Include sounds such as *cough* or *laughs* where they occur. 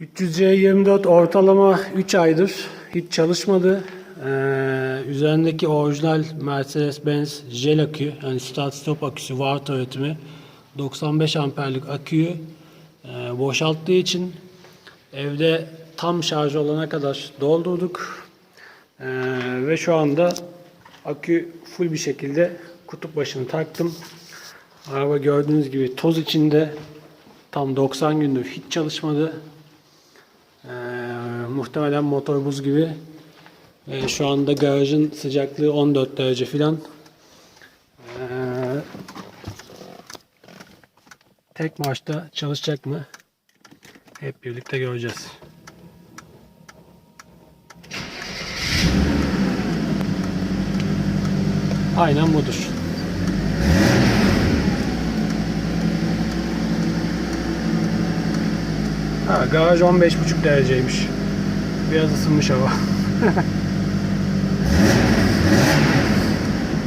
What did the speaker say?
300C24 ortalama 3 aydır hiç çalışmadı. Ee, üzerindeki orijinal Mercedes-Benz jel akü, yani start stop aküsü var üretimi 95 amperlik aküyü e, boşalttığı için evde tam şarj olana kadar doldurduk. Ee, ve şu anda akü full bir şekilde kutup başını taktım. Araba gördüğünüz gibi toz içinde tam 90 gündür hiç çalışmadı. Muhtemelen motor buz gibi. Ee, şu anda garajın sıcaklığı 14 derece filan. Ee, tek marşta çalışacak mı? Hep birlikte göreceğiz. Aynen budur. Ha, garaj 15,5 dereceymiş. Biraz ısınmış hava. *laughs*